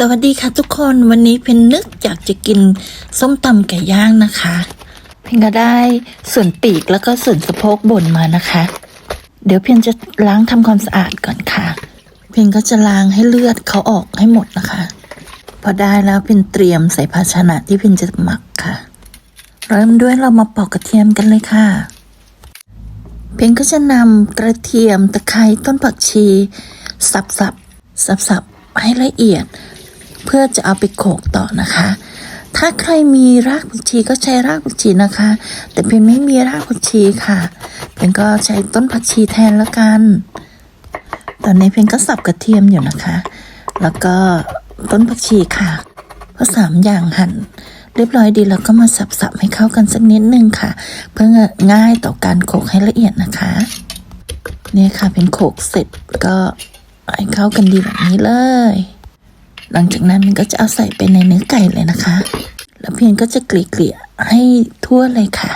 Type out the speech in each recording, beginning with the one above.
สวัสดีค่ะทุกคนวันนี้เพนนึกอยากจะกินส้มตำไก่ย่างนะคะ เพนก็ได้ส่วนปีกแล้วก็ส่วนสะโพกบนมานะคะ เดี๋ยวเพนจะล้างทำความสะอาดก่อนค่ะ เพนก็จะล้างให้เลือดเขาออกให้หมดนะคะ พอได้แล้วเพนเตรียมใส่ภาชนะที่เพนจะหมักค่ะ เริ่มด้วยเรามาปอกกระเทียมกันเลยค่ะ เพนก็จะนำกระเทียมตะไคร้ต้นผักชี สับสับสับสับๆให้ละเอียด เพื่อจะเอาไปโขกต่อนะคะ ถ้าใครมีรากผักชีก็ใช้รากผักชีนะคะ แต่เพนไม่มีรากผักชีค่ะเพนก็ใช้ต้นผักชีแทนละกัน ตอนนี้เพนก็สับกระเทียมอยู่นะคะ แล้วก็ต้นผักชีค่ะเพราะสามอย่างหั่นเรียบร้อยดีแล้วก็มาสับๆให้เข้ากันสักนิดนึงค่ะ เพื่อง่ายต่อการโขกให้ละเอียดนะคะ เนี่ยค่ะเป็นโขกเสร็จก็ให้เข้ากันดีแบบนี้เลย หลังจากนั้นมันก็จะเอาใส่ไปในเนื้อไก่เลยนะคะ แล้วเพียงก็จะเกลี่ยให้ทั่วเลยค่ะ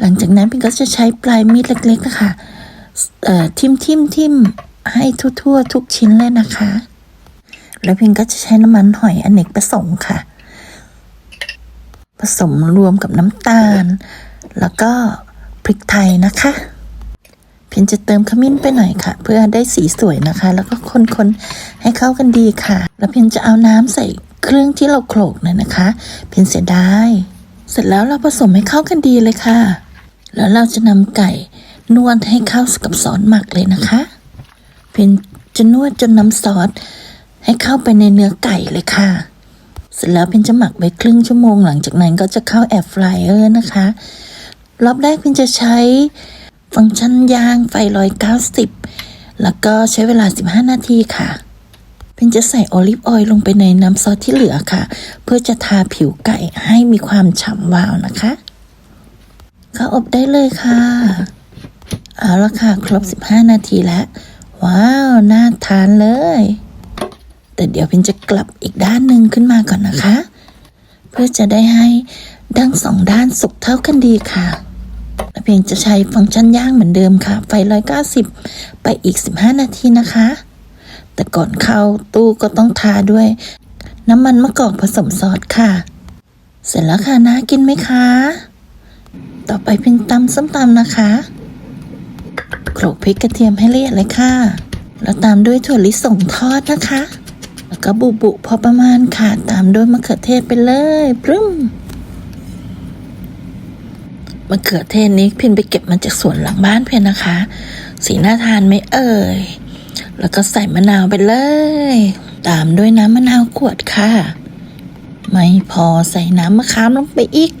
หลังจากนั้นเพียงก็จะใช้ปลายมีดเล็กๆนะคะเอ่อทิมทิมทิมให้ทั่วๆทุกชิ้นเลยนะคะ แล้วเพียงก็จะใช้น้ำมันหอยอเนกประสงค์ค่ะ ผสมรวมกับน้ำตาล แล้วก็พริกไทยนะคะ เพียงจะเติมขมิ้นไปหน่อยค่ะ เพื่อได้สีสวยนะคะ แล้วก็คนๆให้เข้ากันดีค่ะ แล้วเพียงจะเอาน้ำใส่เครื่องที่เราโขลกเนี่ยนะคะ เพียงเสียดายเสร็จแล้วเราผสมให้เข้ากันดีเลยค่ะ แล้วเราจะนำไก่นวดให้เข้ากับซอสหมักเลยนะคะ เพียงจะนวดจนน้ำซอสให้เข้าไปในเนื้อไก่เลยค่ะ เสร็จแล้วเพนจะหมักไว้ครึ่งชั่วโมงหลังจากนั้นก็จะเข้าแอร์ฟรายเออร์นะคะ รอบแรกเพนจะใช้ ฟังก์ชันย่างไฟร้อยเก้าสิบแล้วก็ใช้เวลา 15 นาทีค่ะเพนจะใส่โอลิฟออยล์ลงไปในน้ำซอสที่เหลือค่ะ เพื่อจะทาผิวไก่ให้มีความฉ่ำวาวนะคะเข้าอบได้เลยค่ะ เอาละค่ะ ครบ 15 นาทีแล้ว ว้าว น่าทานเลย แต่เดี๋ยวพินจะกลับอีกด้านหนึ่งขึ้นมาก่อนนะคะ เพื่อจะได้ให้ดั้งสองด้านสุกเท่ากันดีค่ะ เพียงจะใช้ฟังก์ชันย่างเหมือนเดิมค่ะ ไฟร้อยเก้าสิบไปอีกสิบห้านาทีนะคะ แต่ก่อนเข้าตู้ก็ต้องทาด้วย น้ำมันมะกอกผสมซอสค่ะ เสร็จแล้วค่ะน่ากินไหมคะ ต่อไปเป็นตำส้มตำนะคะโขลกพริกกระเทียมให้ละเอียดเลยค่ะ แล้วตามด้วยถั่วลิสงทอดนะคะ แล้วก็บุบุพอประมาณค่ะ ตามด้วยมะเขือเทศไปเลยปรึ้ม มะเขือเทศนี้พินไปเก็บมาจากสวนหลังบ้านเพียนนะคะ สีน่าทานไหมเอ่ย แล้วก็ใส่มะนาวไปเลย ตามด้วยน้ำมะนาวขวดค่ะ ไม่พอใส่น้ำมะขามลงไปอีก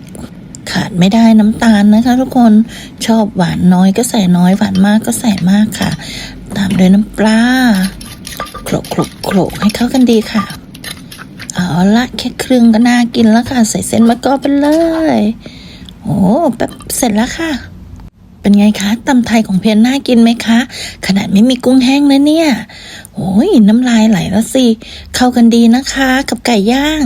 ขาดไม่ได้น้ำตาลนะคะ ทุกคนชอบหวานน้อยก็ใส่น้อยหวานมากก็ใส่มากค่ะ ตามด้วยน้ำปลาโขลกโขลกโขลกให้เข้ากันดีค่ะเอาละแค่ครึ่งก็น่ากินแล้วค่ะ ใส่เส้นมะกอกไปเลย โอ้แป๊บเสร็จแล้วค่ะ เป็นไงคะตำไทยของเพียนน่ากินไหมคะ ขนาดไม่มีกุ้งแห้งเลยเนี่ยโอ้ยน้ำลายไหลแล้วสิ เข้ากันดีนะคะ กับไก่ย่าง